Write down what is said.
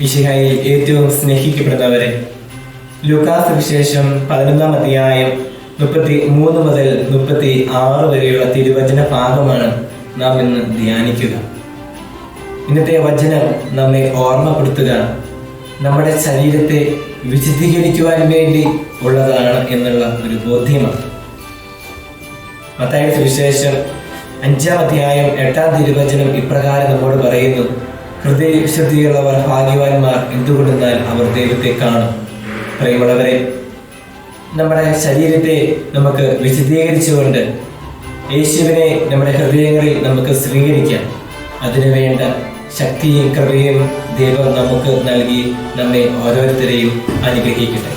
മിശിഹായിൽ ഏറ്റവും സ്നേഹിക്കപ്പെടുന്നവരെ ലുക്കാസ് വിശേഷം പതിനൊന്നാം അധ്യായം മുപ്പത്തി മൂന്ന് മുതൽ മുപ്പത്തി ആറ് വരെയുള്ള തിരുവചന ഭാഗമാണ് നാം ഇന്ന് ധ്യാനിക്കുക. ഇന്നത്തെ വചനം നമ്മെ ഓർമ്മപ്പെടുത്തുക. നമ്മുടെ ശരീരത്തെ വിശദീകരിക്കുവാൻ വേണ്ടി ഉള്ളതാണ് എന്നുള്ള ഒരു ബോധ്യമാണ്. മത്തായ സുവിശേഷം അഞ്ചാം അധ്യായം എട്ടാം തിരുവചനം ഇപ്രകാരം നമ്മോട് പറയുന്നു. ഹൃദയ വിശുദ്ധിയുള്ളവർ ഭാഗ്യവാന്മാർ എന്തുകൊണ്ടെന്നാൽ അവർ ദൈവത്തെ കാണും പ്രിയമുള്ളവരെ നമ്മുടെ ശരീരത്തെ നമുക്ക് വിശദീകരിച്ചുകൊണ്ട് യേശുവിനെ നമ്മുടെ ഹൃദയങ്ങളിൽ നമുക്ക് സ്വീകരിക്കാം. അതിനു വേണ്ട ശക്തിയും കൃപയും ദൈവം നമുക്ക് നൽകി നമ്മെ ഓരോരുത്തരെയും അനുഗ്രഹിക്കട്ടെ.